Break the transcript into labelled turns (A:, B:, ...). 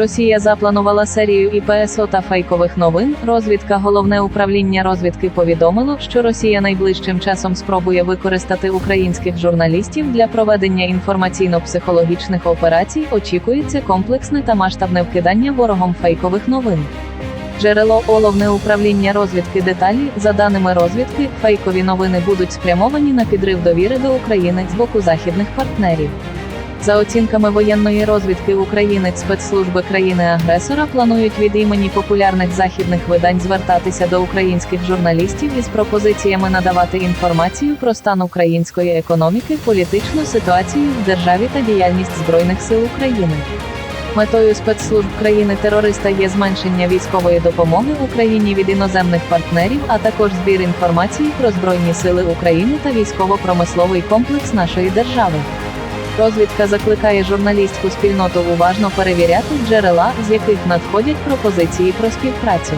A: Росія запланувала серію ІПСО та фейкових новин. Розвідка головне управління розвідки повідомило, що Росія найближчим часом спробує використати українських журналістів для проведення інформаційно-психологічних операцій. Очікується комплексне та масштабне вкидання ворогом фейкових новин. Джерело головне управління розвідки деталі, за даними розвідки, фейкові новини будуть спрямовані на підрив довіри до України з боку західних партнерів. За оцінками воєнної розвідки України спецслужби країни-агресора планують від імені популярних західних видань звертатися до українських журналістів із пропозиціями надавати інформацію про стан української економіки, політичну ситуацію в державі та діяльність збройних сил України. Метою спецслужб країни-терориста є зменшення військової допомоги Україні від іноземних партнерів, а також збір інформації про збройні сили України та військово-промисловий комплекс нашої держави. Розвідка закликає журналістську спільноту уважно перевіряти джерела, з яких надходять пропозиції про співпрацю.